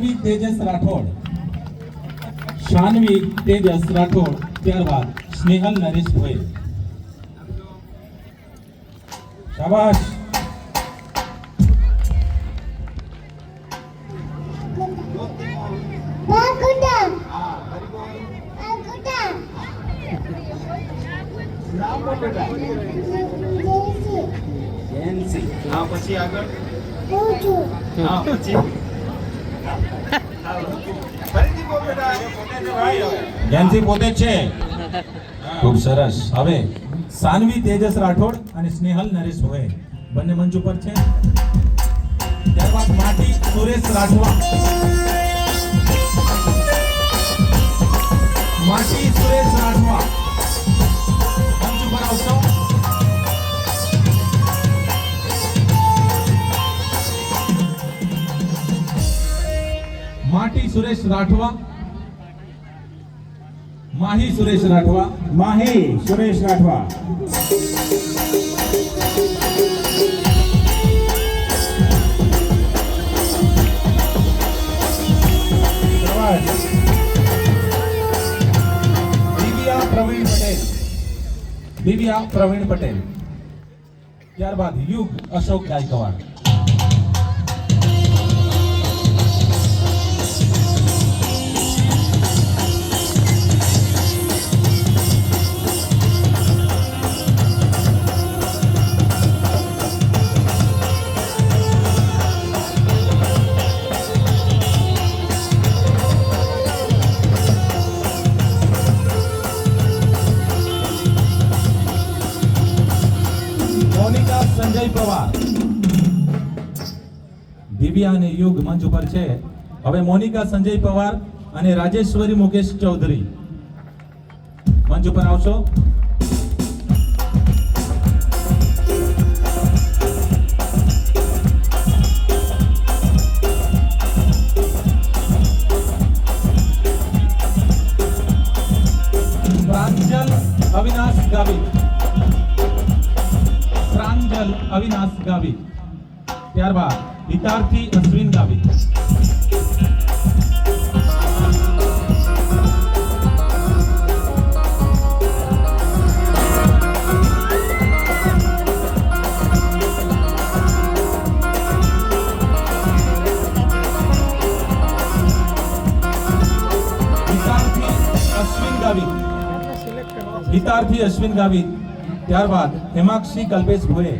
શાનવી તેજસ રાઠોડ શાનવી તેજસ રાઠોડ ત્યારબાદ સ્નેહલ નરેશ ભોઈ શાબાશ Pakuda. Pakuda. Jesse. Gen Z હા પછી આગળ Uju. હા પછી જ્ઞાનસિંહ પોતે છે. ખૂબ સરસ. હવે સાનવી તેજસ રાઠોડ અને સ્નેહલ નરેશ હોય બંને મંચ ઉપર છે. ત્યારબાદ માટી સુરેશ રાઠવા. માટી સુરેશ રાઠવા. સુરેશ રાઠવા. માહી સુરેશ રાઠવા. માહી સુરેશ રાઠવા. દિવ્યા પ્રવીણ પટેલ. દિવ્યા પ્રવીણ પટેલ. ત્યારબાદ યુગ અશોક ગાયકવાડ. મોનિકા, સંજય પવાર. દિવ્યા અને યુગ મંચ ઉપર છે. હવે મોનિકા, સંજય પવાર અને રાજેશ્વરી મુકેશ ચૌધરી મંચ ઉપર આવશો. પ્રાંજલ અવિનાશ ગાવિત ત્યારબાદ હિતાર્થી અશ્વિન ગાવિત હિતાર્થી અશ્વિન ગાવિત હિતાર્થી અશ્વિન ગાવિત ત્યારબાદ હેમાક્ષી કલ્પેશ ભોએ.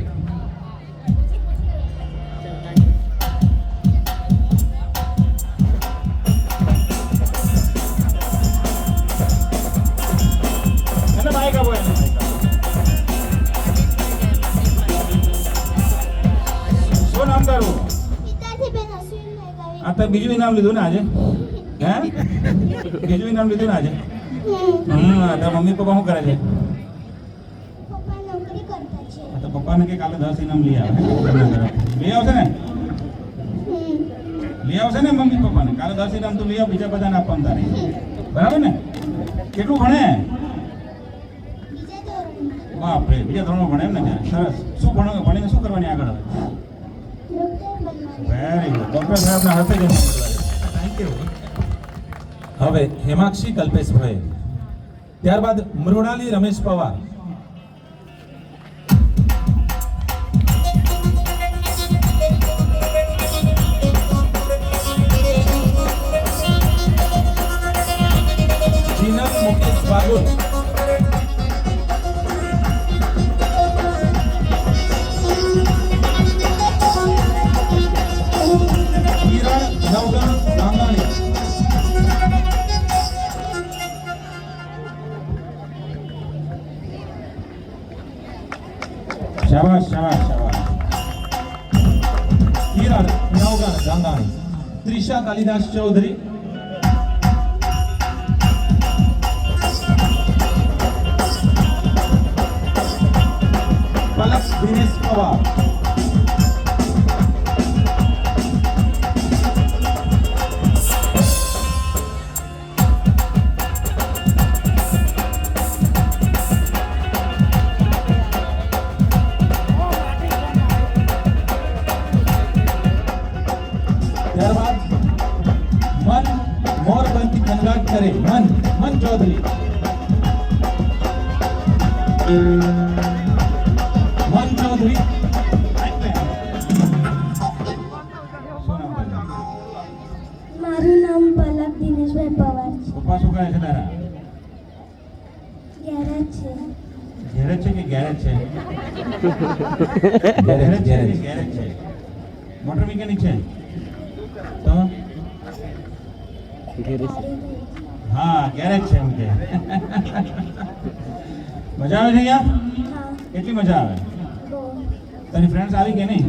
બીજું ઇનામ લીધું ને આજે? હે? બીજું ઇનામ લીધું ને આજે. હમ. તારા મમ્મી પપ્પા શું કરે છે પપ્પા નોકરી કરતા છે આ તો પપ્પાને કે કાલે દસ ઇનામ લઈ આવે લઈ આવશે ને? લઈ આવશે ને મમ્મી પપ્પાને? કાલે દસ ઇનામ તું લઈ આવ બીજા બધાને આપવાનું તારે. બરાબર ને? કેટલું ભણે? બાપરે બીજા ધોરણમાં ભણે એમ ને સરસ. શું ભણો ભણીને શું કરવાની આગળ હવે? વેરી ગુડ ડોક્ટર સાહેબના હાથે જ થેન્ક યુ હવે હેમાક્ષી કલ્પેશ ભોએ ત્યારબાદ મૃણાલી રમેશ પવાર. वागून शाबाश शाबाश शाबाश हिरा नवगाण गांगाणी त्रिशा कालिदास चौधरी Sabah. ગેરેજ છે કે ગેરેજ છે? ગેરેજ, છે કે ગેરેજ. ગેરેજ છે? મોટર મિકેનિક છે? તો? હા ગેરેજ છે એમ કે. મજા આવે છે હા કેટલી મજા આવે? તારી ફ્રેન્ડ્સ આવી કે નહીં?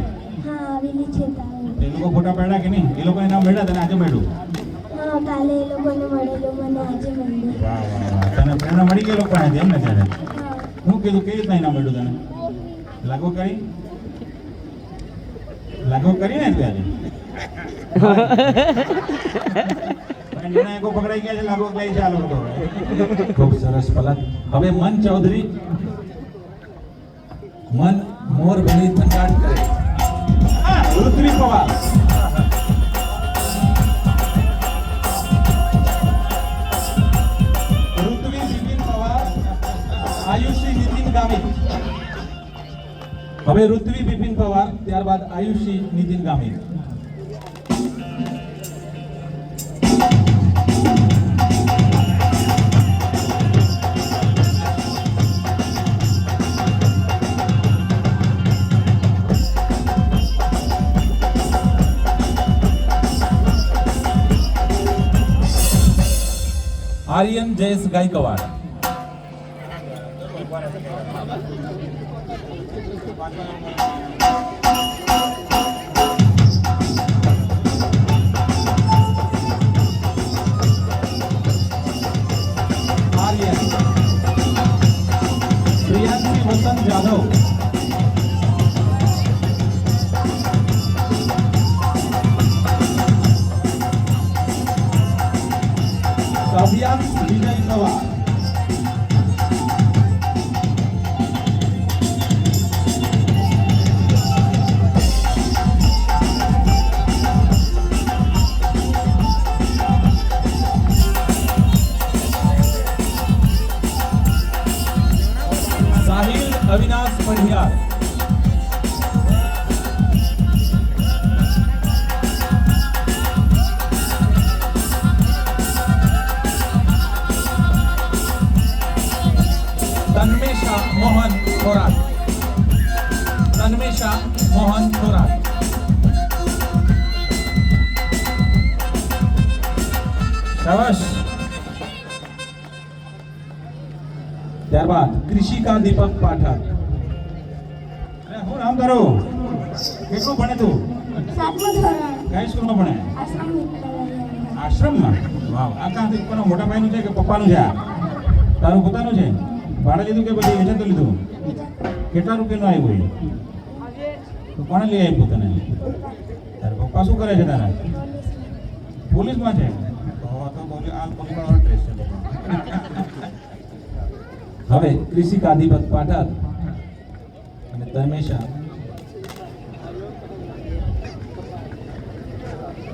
એ લોકો ફોટા પાડ્યા કે નહીં? એ લોકોને નામ મળ્યા તને આજે મળ્યું કાલે એ લોકોને મળેલું મને આજે મળ્યું વાહ તને મળી લોકો એમ ને ત્યારે? હું કીધું, કેવી રીતના ઇનામ મળ્યું તને? લાગુ કરી? લાગુ કરી ને તું આજે પણ નિર્ણાયકો પકડાઈ ગયા છે, લાગુ તો. હવે. ખૂબ સરસ પલક. હવે મન ચૌધરી, મન મોર બની થનગાટ કરે. આયુષી નીતિન ગામિત હવે ઋત્વી બિપિન પવાર ત્યારબાદ આયુષી નીતિન ગામિત આર્યન જયેશ ગાયકવાડ આર્યન તન્મેશા મોહન થોરાટ તન્મેશા મોહન થોરાટ શાબાશ ત્યારબાદ કૃષિકા દીપક પાઠક. શું નામ તારું કેટલું ભણે તું? કઈ સ્કૂલમાં ભણે? આશ્રમમાં? વાવ આ કાંથી મોટા મોટા ભાઈનું છે કે પપ્પાનું છે તારું પોતાનું છે? ભાડે લીધું કે પછી વેચાતું લીધું? કેટલા રૂપિયાનું આવ્યું એ? કોણે લઈ આવ્યું તને? તારા પપ્પા શું કરે છે તારા? પોલીસમાં છે. હવે કૃષિકા દીપક પાઠક અને તન્મેશા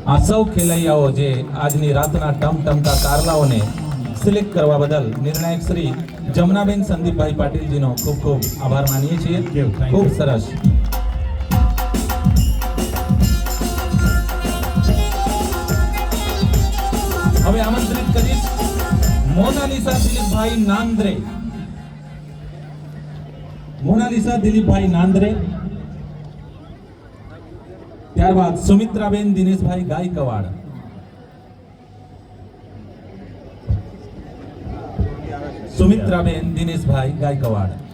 આ સૌ ખેલૈયાઓ જે આજની રાતના ટમટમતા કારલાઓને સિલેક્ટ કરવા બદલ નિર્ણાયક શ્રી જમનાબેન સંદીપભાઈ પાટીલજીનો ખૂબ ખૂબ આભાર માનીએ છીએ. ખૂબ સરસ. હવે આમંત્રિત કરીશ મોનાલિસા દિલીપભાઈ નાંદ્રે. મોનાલિસા દિલીપભાઈ નાંદ્રે. ત્યારબાદ સુમિત્રાબેન દિનેશભાઈ ગાયકવાડ. સુમિત્રાબેન દિનેશભાઈ ગાયકવાડ.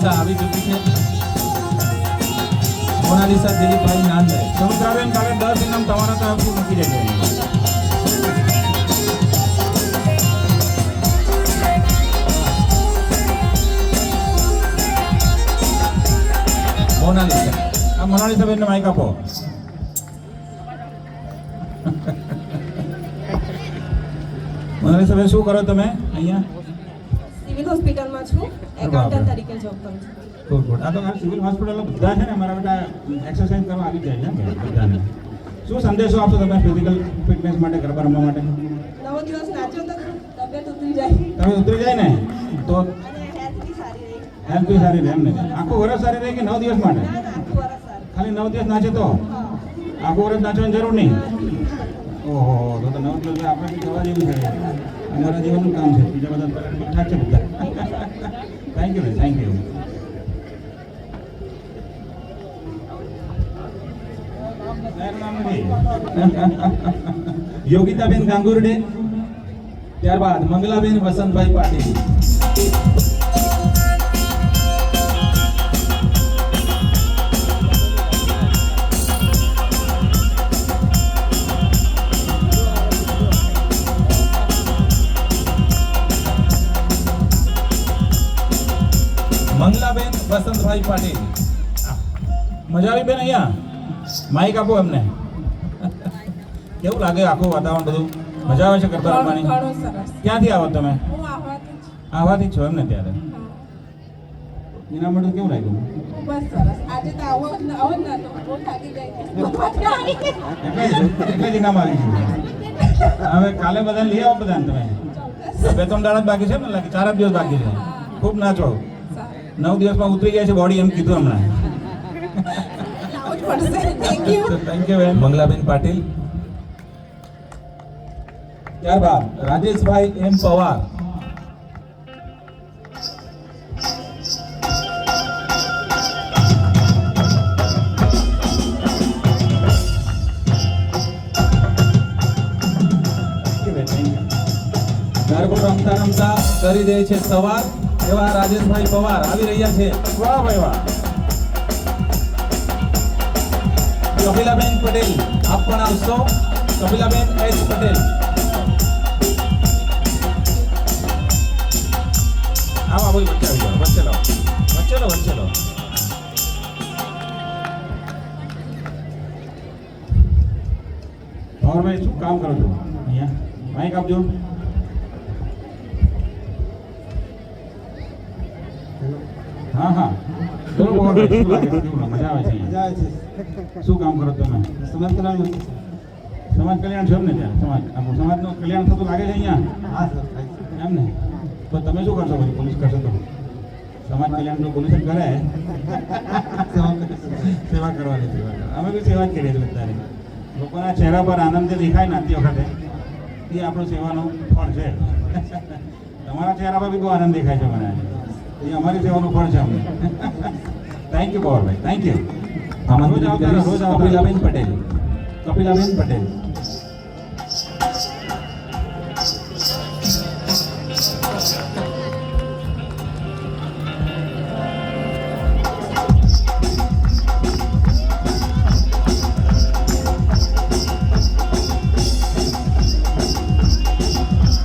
મોનાલિસા આવી ચૂકી છે મોનાલિસા દિલીપભાઈ નાંદ સમુદ્રાબેન કાલે દસ ઇનામ તમારા તરફથી મૂકી દેજો મોનાલિસા આ મોનાલિસાબેનને માઇક આપો મોનાલિસાબેન શું કરો તમે અહીંયા સિવિલ હોસ્પિટલમાં છું. એકાઉન્ટન્ટ તરીકે જોબ કરું છું. ગુડ આ તો સિવિલ હોસ્પિટલમાં બધા છે ને મારા બેટા એક્સરસાઇઝ કરવા આવી જાય છે ને બધાને. શું સંદેશો આપશો તમે ફિઝિકલ ફિટનેસ માટે ગરબા રમવા માટે? નવો દિવસ નાચો તો તબિયત ઉતરી જાય. તમે ઉતરી જાય ને? તો હેલ્થ બી સારી રહી. એમ ને? આખું વર્ષ સારી રહે કે નવ દિવસ માટે? ખાલી નવ દિવસ નાચે તો? આખો વર્ષ નાચવાની જરૂર નહીં? ઓહો તો તો નવ દિવસ આપણે જવા જેવું છે. અમારા જેવાનું કામ છે. બીજા બધા ઠીકઠાક છે બધા. થેન્ક યુ થેન્ક યુ યોગિતાબેન ગાંગુરડે, ત્યારબાદ મંગલાબેન વસંતભાઈ પાટીલ. વસંતભાઈ પાટીલ મજા આવી બેન અહીંયા? માઇક આપો એમને. કેવું લાગે આખું વાતાવરણ બધું? મજા આવે છે કરતા રમવાની? ક્યાંથી આવો તમે? આવવાથી આવાથી છો. એમને ત્યારે? એના માટે કેવું લાગ્યું? હવે કાલે બધા લઈ આવો બધાને તમે. બે ત્રણ દાડા જ બાકી છે ને ચાર દિવસ બાકી છે. ખૂબ નાચો. નવ દિવસમાં ઉતરી જાય છે બોડી એમ કીધું હમણાં. થેન્ક યુ બેન મંગલાબેન પાટીલ. ત્યારબાદ રાજેશભાઈ એમ પવાર. ગરબો રમતા રમતા કરી દે છે સવાર. એવા રાજેશભાઈ પવાર આવી રહ્યા છે. વાહ ભાઈ વાહ. કપિલાબેન પટેલ આપ પણ આવશો? કપિલાબેન એચ પટેલ. આવા ભાઈ વચ્ચે આવી જાઓ વચ્ચે લો વચ્ચે લો વચ્ચે લો ભાઈ શું કામ કરો છો? અહીંયા? માઇક આપજો. હા હા. પવનભાઈ, શું છે? મજા આવે છે શું કામ કરો તમે? સમાજ કલ્યાણ સમાજ કલ્યાણ છે એમ ને ત્યાં? સમાજ? આપણું સમાજનું કલ્યાણ થતું લાગે છે અહીંયા? એમ ને? તો તમે શું કરશો પછી? પોલીસ કરશો તો? સમાજ કલ્યાણ તો પોલીસ જ કરે? સેવા કરવાની સેવા અમે બી સેવા જ કરીએ છીએ અત્યારે. લોકોના ચહેરા પર આનંદ જે દેખાય ને આવતી વખતે એ આપણું સેવાનું ફળ છે. તમારા ચહેરા પર બી બહુ આનંદ દેખાય છે મને. એ અમારી સેવાનું ફળ છે અમને થેન્ક યુ પવનભાઈ થેન્ક યુ આમંત્રિત રોજ આવતા રહો, રોજ કરીશ આવતા રહો. કપિલાબેન પટેલ કપિલાબેન પટેલ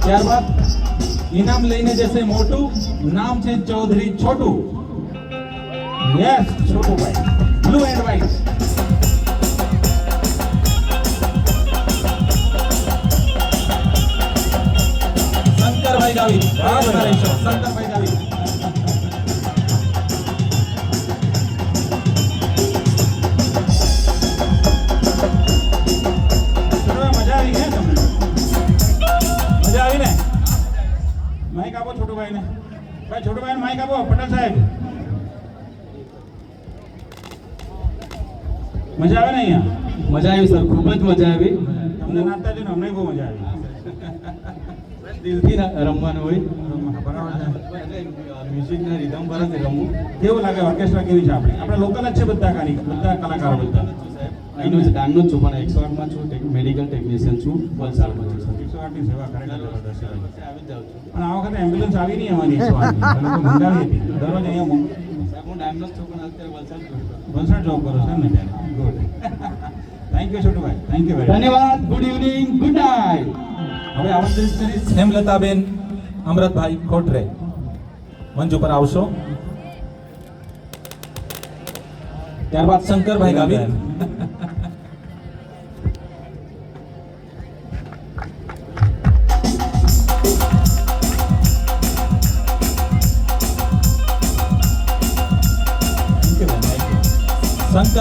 ત્યારબાદ ઇનામ લઈને જશે મોટું નામ છે ચૌધરી છોટુ. યસ છોટુભાઈ. બ્લુ એન્ડ વ્હાઇટ શંકરભાઈ ગાવી ભાઈ. શંકરભાઈ ગાવી આપો પટેલ સાહેબ મજા આવે ને અહીંયા? મજા આવી સર ખૂબ જ મજા આવી. તમને નાતા જોઈને અમને બહુ મજા આવી. દિલથી રમવાનું હોય. છે. મ્યુઝિકના રિધમ પર જ રમવું કેવું લાગે ઓર્કેસ્ટ્રા કેવી છે આપણે? આપણે લોકલ જ છે બધા કાની બધા કલાકારો બધા. અહીંનો જ ડાંગનો જ છું પણ એકસો આઠમાં છું મેડિકલ ટેકનિશિયન છું વલસાડમાં છું એકસો આઠની સેવા ખરેખર જબરદસ્ત આવી જાઉં છું. પણ આ વખતે એમ્બ્યુલન્સ આવી નહીં અમારી એકસો આઠની મંગાવી હતી. દરરોજ અહીંયા સાહેબ હું ડાંગનો છું પણ અત્યારે વલસાડ વલસાડ જોબ કરો છો એમ ને ત્યારે? ગુડ થેન્ક યુ છોટુભાઈ. થેન્ક યુ વેરી ધન્યવાદ. ગુડ ઇવનિંગ ગુડ નાઇટ હવે આમંત્રિત કરીશ. હેમલતાબેન અમરતભાઈ ખોટરે. મંચ ઉપર આવશો. ત્યારબાદ શંકરભાઈ ગાવિત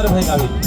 you. શંકરભાઈ